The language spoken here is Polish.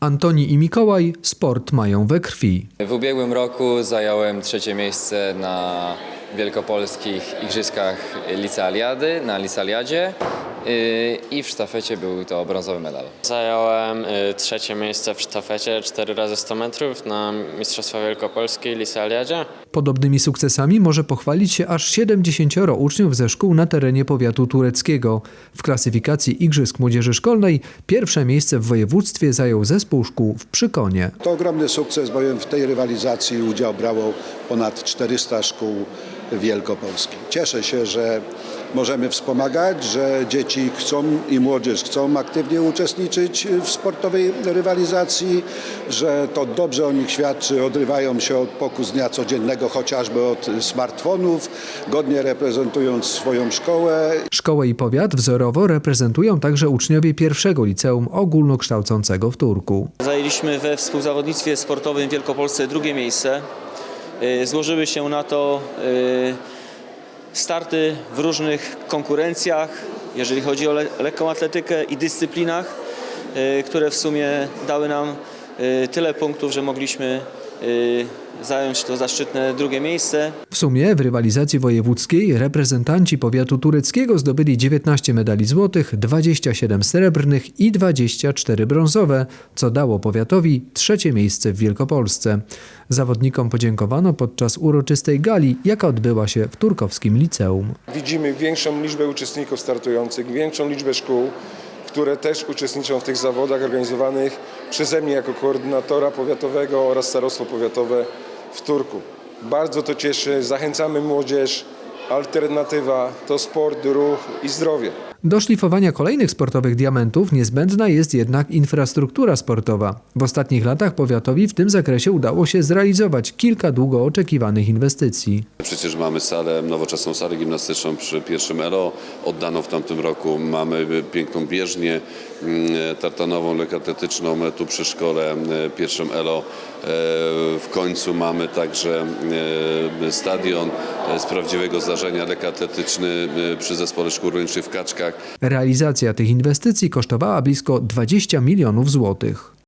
Antoni i Mikołaj sport mają we krwi. W ubiegłym roku zająłem trzecie miejsce na wielkopolskich igrzyskach licealiady, na licealiadzie yy, i w sztafecie był to brązowy medal. Zająłem y, trzecie miejsce w sztafecie 4 razy 100 metrów na Mistrzostwa Wielkopolskiej Licealiadzie. Podobnymi sukcesami może pochwalić się aż 70 uczniów ze szkół na terenie powiatu tureckiego. W klasyfikacji Igrzysk Młodzieży Szkolnej pierwsze miejsce w województwie zajął zespół szkół w Przykonie. To ogromny sukces, bowiem w tej rywalizacji udział brało ponad 400 szkół wielkopolskich. Cieszę się, że możemy wspomagać, że dzieci chcą i młodzież chcą aktywnie uczestniczyć w sportowej rywalizacji, że to dobrze o nich świadczy, odrywają się od pokus dnia codziennego, chociażby od smartfonów, godnie reprezentując swoją szkołę Szkołę i powiat wzorowo reprezentują także uczniowie pierwszego liceum ogólnokształcącego w Turku. Zajęliśmy we współzawodnictwie sportowym w Wielkopolsce drugie miejsce. Y, Złożyły się na to y, starty w różnych konkurencjach, jeżeli chodzi o le- lekką atletykę i dyscyplinach, y, które w sumie dały nam tyle punktów, że mogliśmy y, zająć to zaszczytne drugie miejsce. W sumie w rywalizacji wojewódzkiej reprezentanci powiatu tureckiego zdobyli 19 medali złotych, 27 srebrnych i 24 brązowe, co dało powiatowi trzecie miejsce w Wielkopolsce. Zawodnikom podziękowano podczas uroczystej gali, jaka odbyła się w turkowskim liceum. Widzimy większą liczbę uczestników startujących, większą liczbę szkół, które też uczestniczą w tych zawodach organizowanych przeze mnie jako koordynatora powiatowego oraz starostwo powiatowe w Turku. Bardzo to cieszy, zachęcamy młodzież, alternatywa to sport, ruch i zdrowie. Do szlifowania kolejnych sportowych diamentów niezbędna jest jednak infrastruktura sportowa. W ostatnich latach powiatowi w tym zakresie udało się zrealizować kilka długo oczekiwanych inwestycji. Przecież mamy salę, nowoczesną salę gimnastyczną przy pierwszym ELO, oddaną w tamtym roku. Mamy piękną bieżnię mm, tartanową, lekkoatletyczną tu przy szkole e, pierwszym ELO. E, W końcu mamy także stadion z prawdziwego zdarzenia lekkoatletyczny przy zespole szkół rolniczych w Kaczkach. Realizacja tych inwestycji kosztowała blisko 20 milionów złotych.